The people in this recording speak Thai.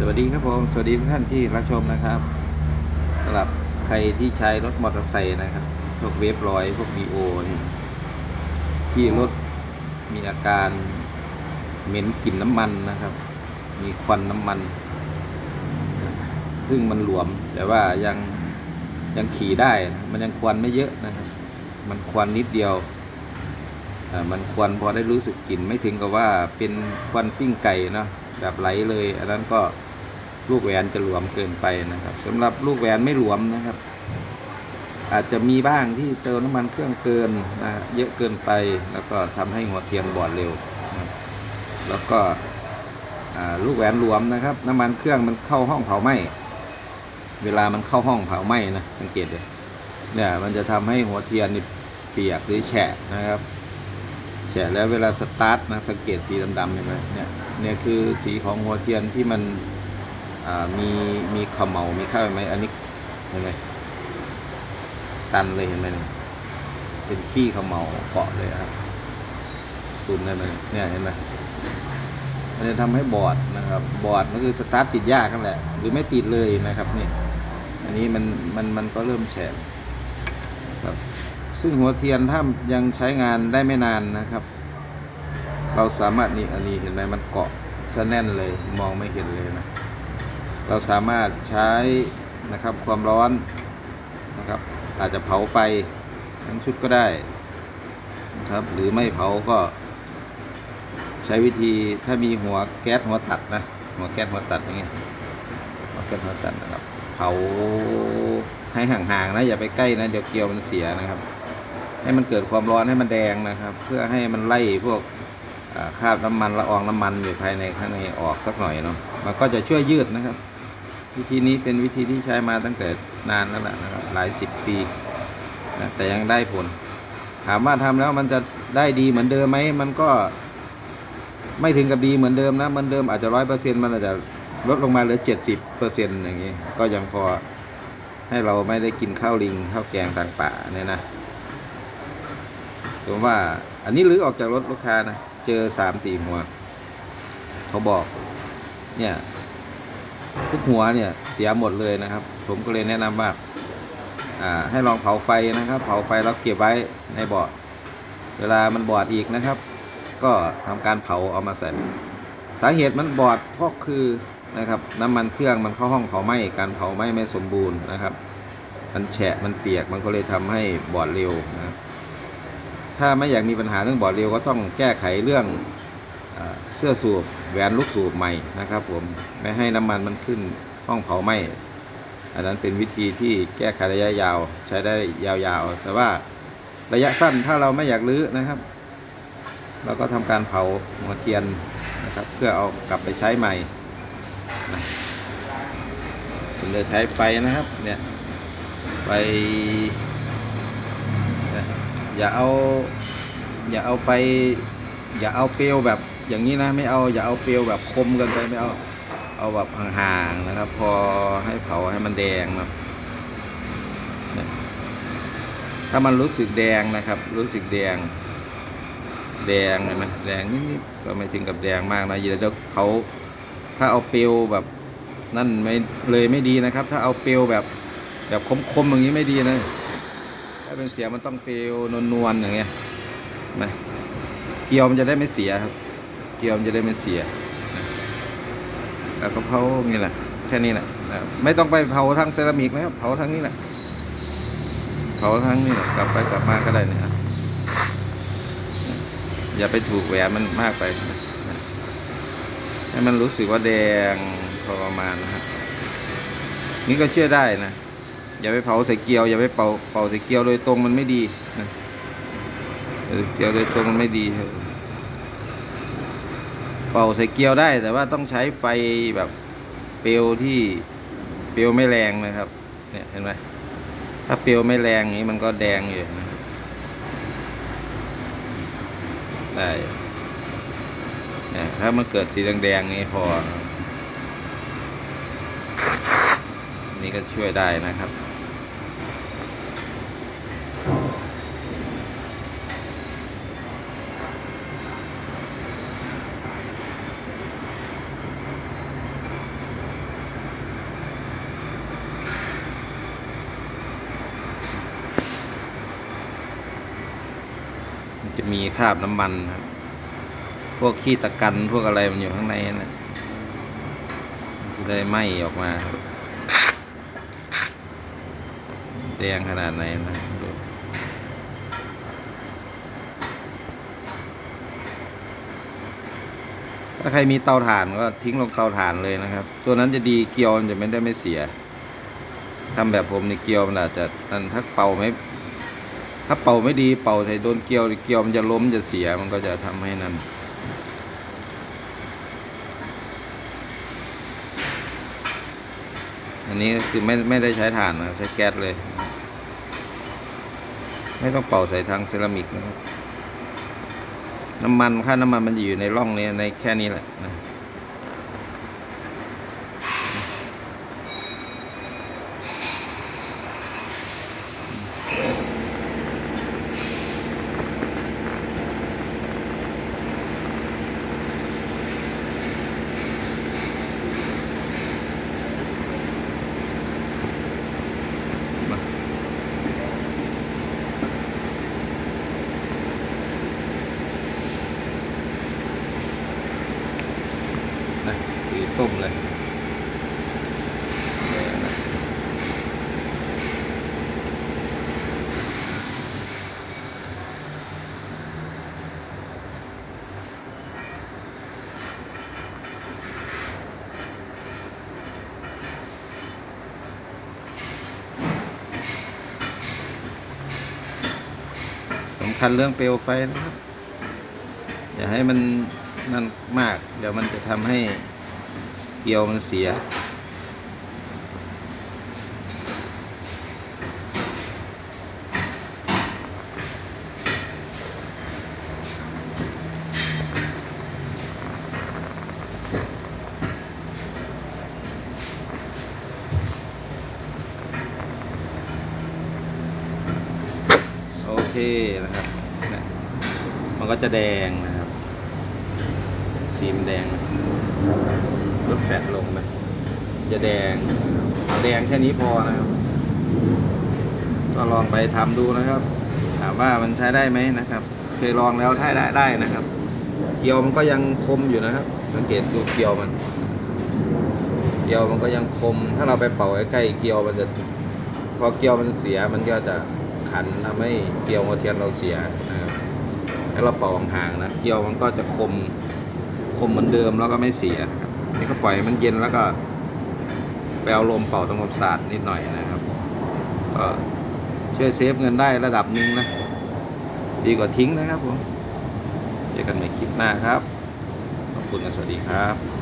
สวัสดีครับผม สวัสดีทุกท่านที่รับชมนะครับสำหรับใครที่ใช้รถมอเตอร์ไซค์นะครับ พวกเวฟร้อย พวกดีโอนี่ที่รถมีอาการเหม็นกลิ่นน้ำมันนะครับ มีควันน้ำมันซึ่งมันหลวม แต่ว่ายังยังขี่ได้ มันยังควันไม่เยอะนะครับ มันควันนิดเดียวมันควันพอได้รู้สึกกลิ่นไม่ถึงกับว่าเป็นควันปิ้งไก่เนาะแบบไหลเลย อันนั้นก็ ลูกแหวนจะหลวมเกินไปนะครับสำหรับลูกแหวนไม่หลวมนะครับ อาจจะมีบ้างที่เติมน้ำมันเครื่องเกินนะเยอะเกินไปแล้วก็ทำให้หัวเทียนบอดเร็วนะแล้วก็ลูกแหวนหลวมนะครับ น้ำมันเครื่องมันเข้าห้องเผาไหม้เวลามันเข้าห้องเผาไหม้นะสังเกตเลยเนี่ยมันจะทำให้หัวเทียนนี่เปียกหรือแฉะนะครับแฉะแล้วเวลาสตาร์ทนะสังเกตสีดำๆเห็นไหมเนี่ยเนี่ยคือสีของหัวเทียนที่มัน มีมีเขมเหลามีข้าวไหมอันนี้เห็นไหมตันเลยเห็นไหมเป็นขี้เขมเหลาเกาะเลยครับตุนได้ไหมเนี่ยเห็นไหมมันจะทำให้บอดนะครับ บอดมันคือสตาร์ทติดยากนั่นแหละ หรือไม่ติดเลยนะครับเนี่ยอันนี้มันมันมันก็เริ่มแฉะครับ ซึ่งหัวเทียนถ้ายังใช้งานได้ไม่นานนะครับ เราสามารถนี่อันนี้เห็นไหมมันเกาะซะแน่นเลยมองไม่เห็นเลยนะ เราสามารถใช้นะครับความร้อนนะครับอาจจะเผาไฟทั้งชุดก็ได้นะครับหรือไม่เผาก็ ใช้วิธีถ้ามีหัวแก๊สหัวตัดนะหัวแก๊สหัวตัดอย่างเงี้ยหัวแก๊สหัวตัดนะครับ เผาให้ห่างๆนะอย่าไปใกล้นะเดี๋ยวเกลียวมันเสียนะครับ ให้มันเกิดความร้อนให้มันแดงนะครับ เพื่อให้มันไล่พวกคราบน้ำมันละอองน้ำมันอยู่ภายในข้างในออกสักหน่อยเนาะมันก็จะช่วยยืดนะครับ วิธีนี้เป็นวิธีที่ใช้มาตั้งแต่นานแล้วล่ะนะครับหลายสิบปีนะแต่ยังได้ผล ถามว่าทำแล้วมันจะได้ดีเหมือนเดิมไหมมันก็ ไม่ถึงกับดีเหมือนเดิมนะเหมือนเดิมอาจจะร้อยเปอร์เซ็นต์มันอาจจะลดลงมาเหลือเจ็ดสิบเปอร์เซ็นต์อย่างนี้ ก็ยังพอให้เราไม่ได้กินข้าวลิงข้าวแกงทางป่าเนี่ยนะผมว่าอันนี้ลื้อออกจากรถลูกค้านะ เจอสามตีหัว เขาบอก เนี่ย ทุกหัวเนี่ยเสียหมดเลยนะครับ ผมก็เลยแนะนำว่าอ่าให้ลองเผาไฟนะครับ เผาไฟแล้วเก็บไว้ในเบาะเวลามันบอดอีกนะครับ ก็ทำการเผาเอามาใส่สาเหตุมันบอดเพราะคือนะครับน้ำมันเครื่องมันเข้าห้องเผาไหม้การเผาไหม้ไม่สมบูรณ์นะครับ มันแฉะมันเปียกมันก็เลยทำให้บอดเร็วนะถ้าไม่อยากมีปัญหาเรื่องบอดเร็วก็ต้องแก้ไขเรื่อง เสื้อสูบแหวนลูกสูบใหม่นะครับ ผมไม่ให้น้ำมันมันขึ้นห้องเผาไหม้อันนั้นเป็นวิธีที่แก้ไขระยะยาวใช้ได้ยาวๆ แต่ว่าระยะสั้นถ้าเราไม่อยากรื้อนะครับ เราก็ทำการเผาหัวเทียนนะครับ เพื่อเอากลับไปใช้ใหม่ผมจะใช้ไฟนะครับ เนี่ยไฟอย่าเอา อย่าเอาไฟ อย่าเอาเปลวแบบ อย่างนี้นะไม่เอาอย่าเอาเปลวแบบคมเกันไปไม่เอาเอาแบบห่างๆนะครับ พอให้เผาให้มันแดงนะถ้ามันรู้สึกแดงนะครับ รู้สึกแดง แดงเห็นไหมแดงนิดๆก็ไม่ถึงกับแดงมากนะเดี๋ยวเขาถ้าเอาเปลวแบบนั่นไม่เลยไม่ดีนะครับ ถ้าเอาเปลวแบบแบบคมๆอย่างนี้ไม่ดีนะถ้าเป็นเสียมันต้องเปลวนวลๆอย่างเงี้ยนะเกลียวมันจะได้ไม่เสียครับ เกลียวมันจะได้ไม่เสียแล้วก็เผานี้แหละแค่นี้แหละไม่ต้องไปเผาทางเซรามิกนะครับเผาทางนี้แหละเผาทางนี้แหละกลับไปกลับมาก็ได้นะครับอย่าไปถูกแหวนมันมากไปให้มันรู้สึกว่าแดงพอประมาณนะครับนี่ก็เชื่อได้นะอย่าไปเผาใส่เกลียว อย่าไปเป่าเป่าใส่เกลียวโดยตรงมันไม่ดีนะเออเกลียวโดยตรงมันไม่ดีครับ เป่าใส่เกลียวได้ แต่ว่าต้องใช้ไฟแบบเปลวที่เปลวไม่แรงนะครับ เนี่ยเห็นไหมถ้าเปลวไม่แรงอย่างนี้มันก็แดงอยู่นะได้เนี่ยถ้ามันเกิดสีแดงๆนี้พอ นี่ก็ช่วยได้นะครับ จะมีคราบน้ำมันครับพวกขี้ตะกันพวกอะไรมันอยู่ข้างในนั่นนะจะได้ไหม้ออกมาครับแดงขนาดไหนนะดูถ้าใครมีเตาถ่านก็ทิ้งลงเตาถ่านเลยนะครับ ตัวนั้นจะดีเกลียวจะไม่ได้ไม่เสียทำแบบผมในเกลียวมันอาจจะนั่นถ้าเป่าไม่ ถ้าเป่าไม่ดีเป่าใส่โดนเกลียวเกลียวมันจะล้มจะเสียมันก็จะทำให้นั่นอันนี้คือไม่ไม่ได้ใช้ถ่านนะใช้แก๊สเลย ไม่ต้องเป่าใส่ทางเซรามิกนะครับน้ำมันค่าน้ำมันมันอยู่ในร่องนี้ในแค่นี้แหละนะ นะสีส้มเลยสำคัญเรื่องเปลวไฟนะครับ อย่าให้มัน นั่นมาก เดี๋ยวมันจะทำให้เกลียวมันเสีย โอเคนะครับ มันก็จะแดงนะ สีมันแดงลดแฟตลงไปจะแดงแดงแค่นี้พอนะครับ ก็ลองไปทำดูนะครับ ถามว่ามันใช้ได้ไหมนะครับ เคยลองแล้วใช้ได้ได้นะครับ เกลียวมันก็ยังคมอยู่นะครับ สังเกตดูเกลียวมัน เกลียวมันก็ยังคม ถ้าเราไปเป่าใกล้เกลียวมันจะ พอเกลียวมันเสียมันก็จะขันทำให้เกลียวหัวเทียนเราเสียนะครับถ้าเราเป่าห่างๆนะ เกลียวมันก็จะคม คมเหมือนเดิมแล้วก็ไม่เสียครับนี่ก็ปล่อยมันเย็นแล้วก็ไปเอาลมเป่าตรงความสะอาดนิดหน่อยนะครับก็ช่วยเซฟเงินได้ระดับหนึ่งนะ ดีกว่าทิ้งนะครับผมเจอกันใหม่คลิปหน้าครับ ขอบคุณและสวัสดีครับ